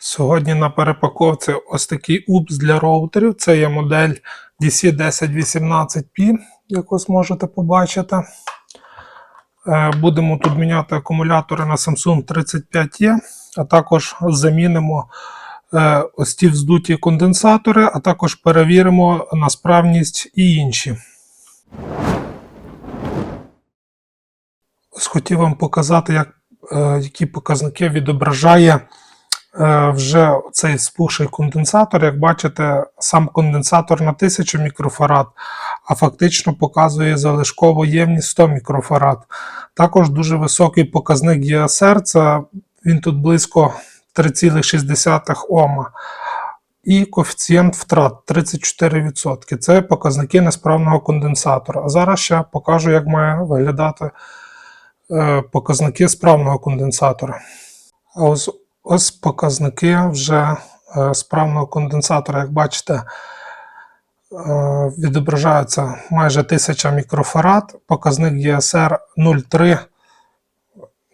Сьогодні на перепаковці ось такий упс для роутерів. Це є модель DC1018P, як ви зможете побачити. Е, Будемо тут міняти акумулятори на Samsung 35E, а також замінимо е, ось ті вздуті конденсатори, а також перевіримо на справність і інші. Ось хотів вам показати, як, е, які показники відображає вже цей спухший конденсатор. Як бачите, сам конденсатор на 1000 мікрофарад, а фактично показує залишкову ємність 100 мікрофарад. Також дуже високий показник ЄСР, це він тут близько 3,6 Ома. І коефіцієнт втрат 34%. Це показники несправного конденсатора. А зараз ще покажу, як має виглядати е, показники справного конденсатора. А ось, ось показники вже е, справного конденсатора, як бачите, е, відображаються майже 1000 мікрофарад, показник ЄСР 0,3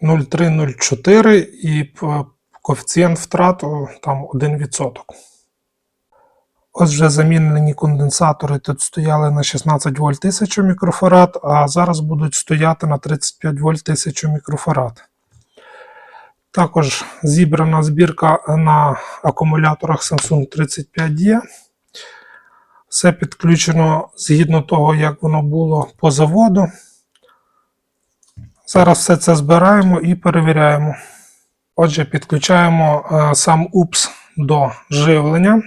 0,304 і коефіцієнт втрат о, там 1%. Ось вже замінені конденсатори тут стояли на 16 вольт 1000 мікрофарад, а зараз будуть стояти на 35 вольт 1000 мікрофарад. Також зібрана збірка на акумуляторах Samsung 35E. Все підключено згідно того, як воно було по заводу. Зараз все це збираємо і перевіряємо. Отже, підключаємо е, сам УПС до живлення.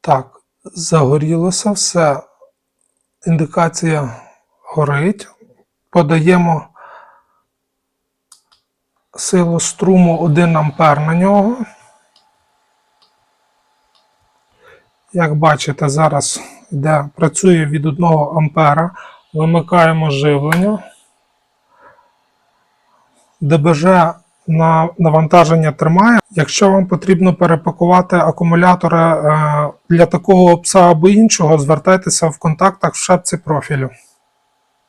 Так, загорілося все. Індикація горить. Подаємо силу струму 1 ампер на нього. Як бачите, зараз йде, працює від 1 ампера. Вимикаємо живлення. ДБЖ на навантаження тримає. Якщо вам потрібно перепакувати акумулятори е, для такого пса або іншого, звертайтеся в контактах в шапці профілю.